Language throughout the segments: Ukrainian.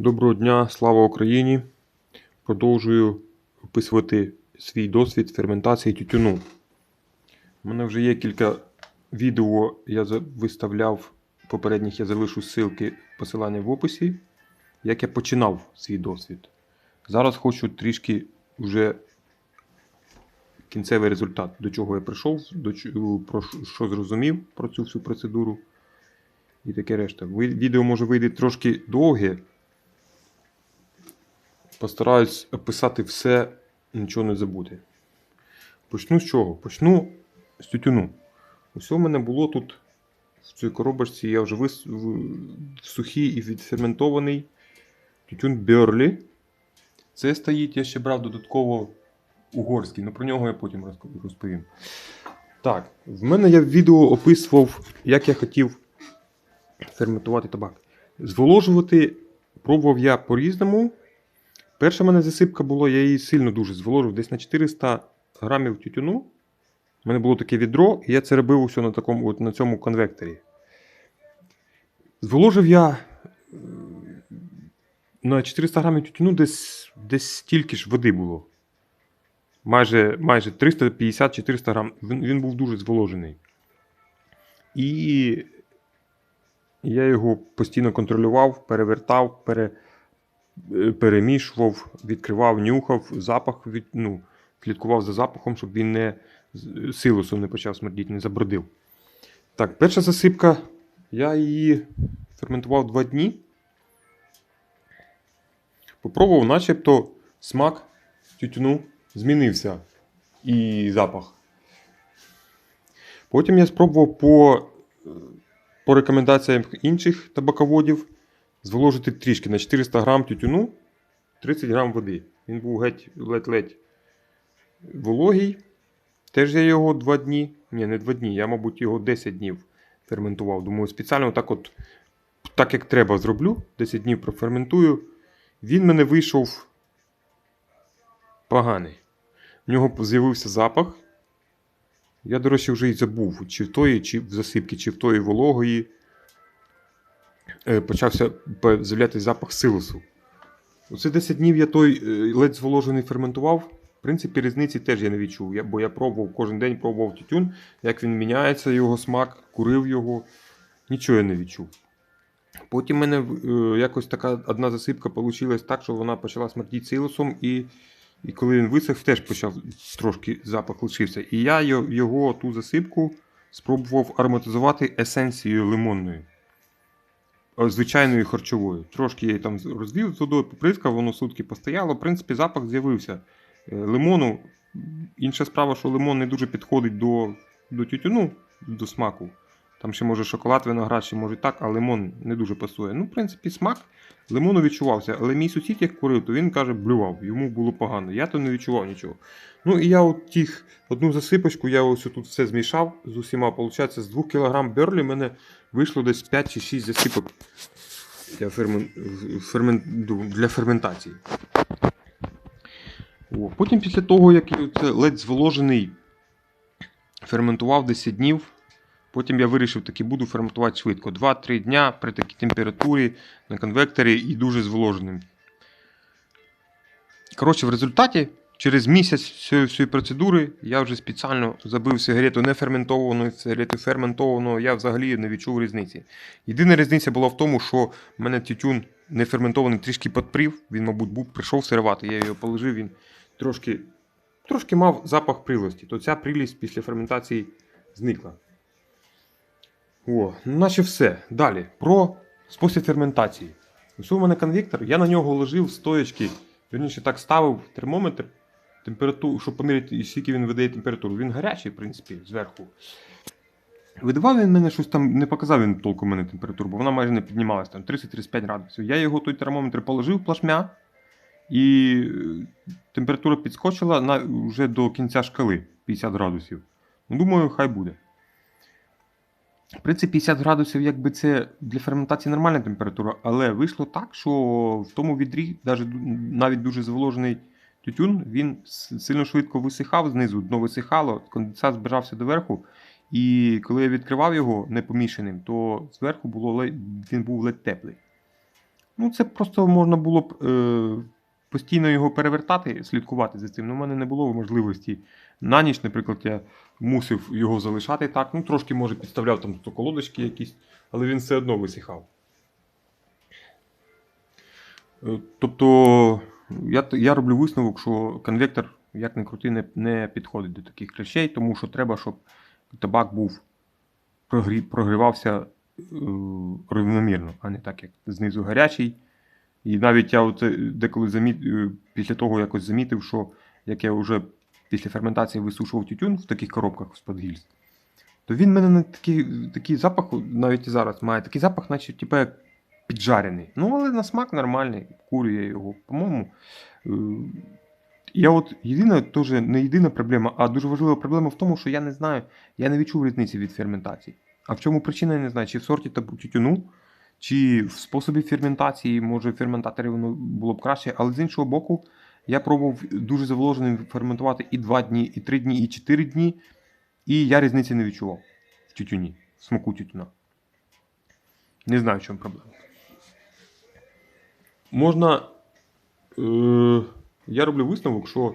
Доброго дня, слава Україні! Продовжую описувати свій досвід ферментації тютюну. У мене вже є кілька відео, я виставляв попередніх, я залишу ссылки, посилання в описі, як я починав свій досвід. Зараз хочу трішки вже кінцевий результат, до чого я прийшов, до про що- зрозумів про цю всю процедуру і таке решта. Відео може вийде трошки довге. Постараюсь описати все, нічого не забути. Почну з чого? Почну з тютюну. Усе в мене було тут в цій коробочці, я вже вис... в... сухий і відферментований тютюн Берлі. Це стоїть, я ще брав додатково угорський, але про нього я потім розповім. Так, в мене я в відео описував, як я хотів ферментувати табак. Зволожувати пробував я по-різному. Перша в мене засипка була, я її сильно дуже зволожив, десь на 400 грамів тютюну. У мене було таке відро, і я це робив усе на, такому, от, на цьому конвекторі. Зволожив я е, на 400 грамів тютюну десь, десь стільки ж води було. Майже, майже 350-400 грам. Він, він був дуже зволожений. І я його постійно контролював, перевертав, пере, перемішував, відкривав, нюхав, запах від, ну, слідкував за запахом, щоб він не силосом не почав смердіти, не забродив. Так, перша засипка, я її ферментував два дні. Попробував, начебто смак тютюну змінився і запах. Потім я спробував по, е, по рекомендаціям інших табаководів зволожити трішки на 400 грам тютюну, 30 грам води. Він був геть ледь-ледь вологий. Теж я його 2 дні. Ні, не 2 дні, я, мабуть, його 10 днів ферментував. Думаю, спеціально так от, так як треба, зроблю. 10 днів проферментую. Він мене вийшов поганий. В нього з'явився запах. Я, до речі, вже й забув, чи в тої, чи в засипки, чи в тої вологої. Е, Почався по- з'являтися запах силосу. Оце 10 днів я той е, ледь зволожений ферментував. В принципі, різниці теж я не відчув. Я, бо я пробував кожен день пробував тютюн, як він міняється, його смак, курив його. Нічого я не відчув. Потім в мене е, якось така одна засипка вийшла так, що вона почала смердіти силосом, і, і коли він висох, теж почав трошки запах лишився. І я його ту засипку спробував ароматизувати есенцією лимонною. Е, Звичайною харчовою. Трошки я її там розвів з водою, поприскав, воно сутки постояло. В принципі, запах з'явився. Е, Лимону. Інша справа, що лимон не дуже підходить до, до тютюну, до смаку. Там ще може шоколад, виноград, ще може так, а лимон не дуже пасує. Ну, в принципі, смак лимону відчувався, але мій сусід як курив, то він каже, блював, йому було погано. Я то не відчував нічого. Ну і я от тих одну засипочку, я ось тут все змішав з усіма. Получається, з 2 кг берлі в мене вийшло десь 5 чи 6 засипок для, фермен... фермен... для ферментації. О, потім після того, як це ледь зволожений ферментував 10 днів. Потім я вирішив таки буду ферментувати швидко. 2-3 дня при такій температурі на конвекторі і дуже зволоженим. Коротше, в результаті, через місяць цієї всієї процедури, я вже спеціально забив сигарету не ферментовану, сигарету ферментовану, я взагалі не відчув різниці. Єдина різниця була в тому, що в мене тютюн не ферментований трішки підпрів. Він, мабуть, був, прийшов сирувати, я його положив, він трошки, трошки мав запах прилості. То ця прилість після ферментації зникла. О, ну наче все. Далі. Про спосіб ферментації. Ось у мене конвектор, я на нього ложив стоячки, вірніше так ставив термометр, температуру, щоб поміряти, скільки він видає температуру. Він гарячий, в принципі, зверху. Видавав він мене щось там, не показав він толком мене температуру, бо вона майже не піднімалася, там 30-35 градусів. Я його той термометр положив плашмя, і е, температура підскочила на, вже до кінця шкали 50 градусів. Ну, думаю, хай буде. В принципі, 50 градусів, якби це для ферментації нормальна температура, але вийшло так, що в тому відрі, навіть, дуже зволожений тютюн, він сильно швидко висихав знизу, дно висихало, конденсат збирався доверху. І коли я відкривав його непомішаним, то зверху було він був ледь теплий. Ну, це просто можна було б е, постійно його перевертати, слідкувати за цим. Ну, у мене не було можливості. На ніч, наприклад, я мусив його залишати так. Ну, трошки, може, підставляв там колодочки якісь, але він все одно висихав. Е, Тобто, я, я роблю висновок, що конвектор, як не крути, не, не підходить до таких речей, тому що треба, щоб табак був прогрі, прогрівався е, рівномірно, а не так, як знизу гарячий. І навіть я оце деколи заміт, е, після того якось замітив, що як я вже після ферментації висушував тютюн в таких коробках з-під то він в мене не такий, такий запах, навіть і зараз має такий запах, наче типу, як піджарений. Ну, але на смак нормальний, курю я його. По-моєму. е, Я от єдина, теж не єдина проблема, а дуже важлива проблема в тому, що я не знаю, я не відчув різниці від ферментації. А в чому причина, я не знаю, чи в сорті табу- тютюну, чи в способі ферментації, може, ферментаторі воно було б краще, але з іншого боку, я пробував дуже заволоженим ферментувати і 2 дні, і 3 дні, і 4 дні, і я різниці не відчував в тютюні, в смаку тютюна. Не знаю, в чому проблема. Можна. Е, я роблю висновок, що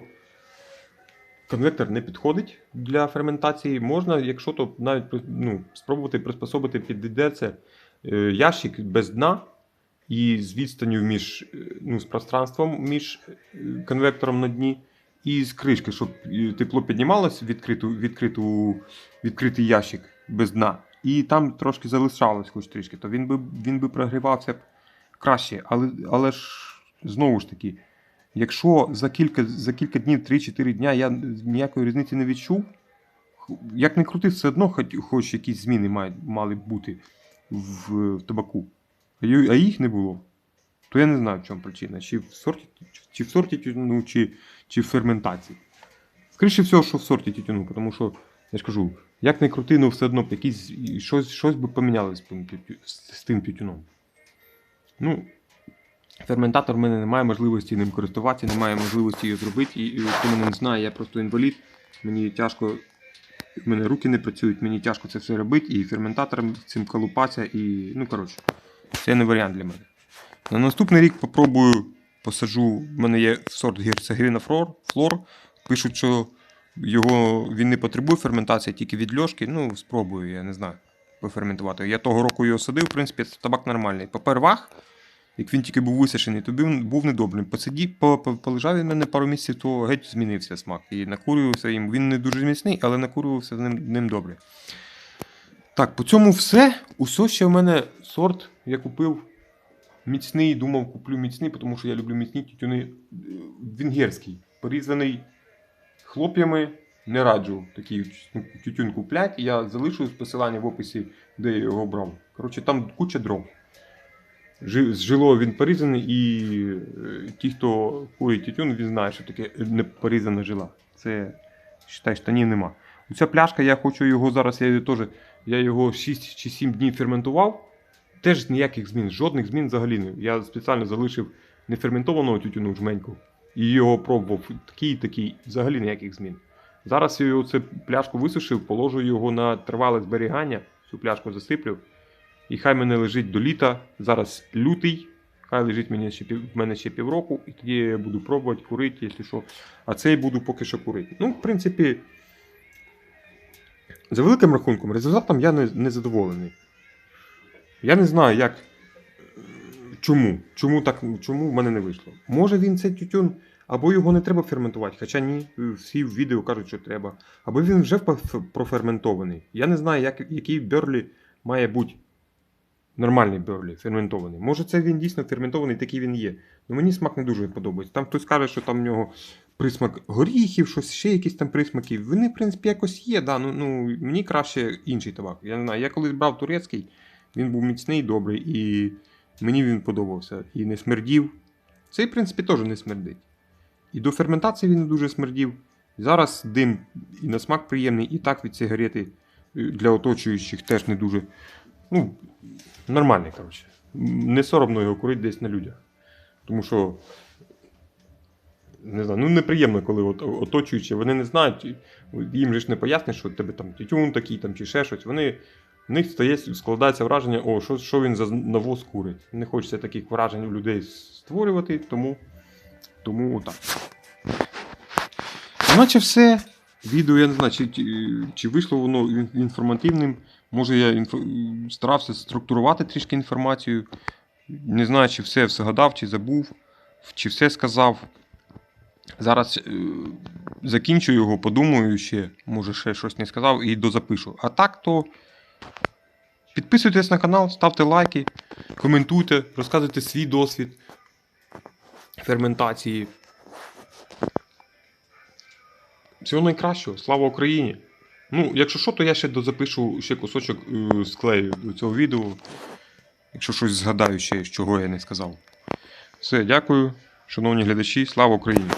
конвектор не підходить для ферментації. Можна, якщо то навіть ну, спробувати приспособити під ДДЦ ящик без дна і з відстанню між е, ну, з пространством між е, конвектором на дні і з кришки, щоб е, тепло піднімалось в відкриту, відкриту, відкритий ящик без дна. І там трошки залишалось хоч трішки, то він би, він би прогрівався б краще. Але, але ж знову ж таки, якщо за кілька, за кілька днів, 3-4 дня я ніякої різниці не відчув, як не крути, все одно хоч, хоч якісь зміни мали б бути в, табаку. А їх не було. То я не знаю, в чому причина. Чи в сорті, чи в сорті тютюну, чи, чи в ферментації. Скоріше всього, що в сорті тютюну, тому що, я ж кажу, як не крути, ну все одно б якісь, щось, щось би помінялось з тим тютюном. Ну, ферментатор в мене немає можливості ним користуватися, немає можливості його зробити. І хто мене не знає, я просто інвалід. Мені тяжко, в мене руки не працюють, мені тяжко це все робити, і ферментатором цим колупатися, і. Ну, коротше, це не варіант для мене. На наступний рік попробую, посаджу. В мене є сорт герцогріна флор, флор. Пишуть, що його він не потребує ферментації, тільки від льошки. Ну, спробую, я не знаю, поферментувати. Я того року його садив, в принципі, табак нормальний. Попервах, як він тільки був висушений, то він був недобрим. Посидів, по- по- полежав він мене пару місяців, то геть змінився смак. І накурювався їм. Він не дуже міцний, але накурювався ним, ним добре. Так, по цьому все. Усе ще в мене сорт я купив міцний, думав, куплю міцний, тому що я люблю міцні тютюни. Е, Венгерський, порізаний хлоп'ями. Не раджу такий тютюн куплять. Я залишу посилання в описі, де я його брав. Коротше, там куча дров. З жилого він порізаний, і е, ті, хто курить тютюн, він знає, що таке не порізана жила. Це, считай, штанів нема. Оця пляшка, я хочу його зараз, я теж, я його 6 чи 7 днів ферментував. Теж ніяких змін, жодних змін взагалі не. Я спеціально залишив неферментованого тютюну жменьку і його пробував такий, такий, взагалі ніяких змін. Зараз я цю пляшку висушив, положу його на тривале зберігання, цю пляшку засиплю. І хай мене лежить до літа. Зараз лютий, хай лежить мені ще пів, в мене ще півроку, і тоді я буду пробувати курити, якщо що. А цей буду поки що курити. Ну, в принципі, за великим рахунком, результатом я не, не задоволений. Я не знаю, як. Чому? Чому так, чому в мене не вийшло? Може він цей тютюн, або його не треба ферментувати, хоча ні, всі в відео кажуть, що треба. Або він вже проферментований. Я не знаю, як, який берлі має бути нормальний берлі, ферментований. Може, це він дійсно ферментований, такий він є. Ну мені смак не дуже подобається. Там хтось каже, що там в нього присмак горіхів, щось ще якісь там присмаки. Вони, в принципі, якось є. Да, ну, ну, мені краще інший табак. Я не знаю, я колись брав турецький, він був міцний, добрий, і мені він подобався. І не смердів. Цей, в принципі, теж не смердить. І до ферментації він не дуже смердів. Зараз дим і на смак приємний, і так від сигарети е, для оточуючих теж не дуже. Ну, нормальний, коротше. Не соромно його курити десь на людях. Тому що. Не знаю, ну неприємно, коли от, оточуючі, вони не знають, їм же ж не пояснять, що в тебе там тютюн такий там, чи ще щось. Вони в них стає, складається враження, о, що, що він за навоз курить. Не хочеться таких вражень у людей створювати, тому, тому отак. Наче все. Відео, я не знаю, чи- чи вийшло воно інформативним. Може, я інфо- старався структурувати трішки інформацію. Не знаю, чи все згадав, чи забув, чи все сказав. Зараз е, закінчу його, подумаю ще, може ще щось не сказав і дозапишу. А так то підписуйтесь на канал, ставте лайки, коментуйте, розказуйте свій досвід ферментації. Всього найкращого, слава Україні! Ну, якщо що, то я ще дозапишу ще кусочок е, склею до цього відео. Якщо щось згадаю ще, чого я не сказав. Все, дякую, шановні глядачі, слава Україні!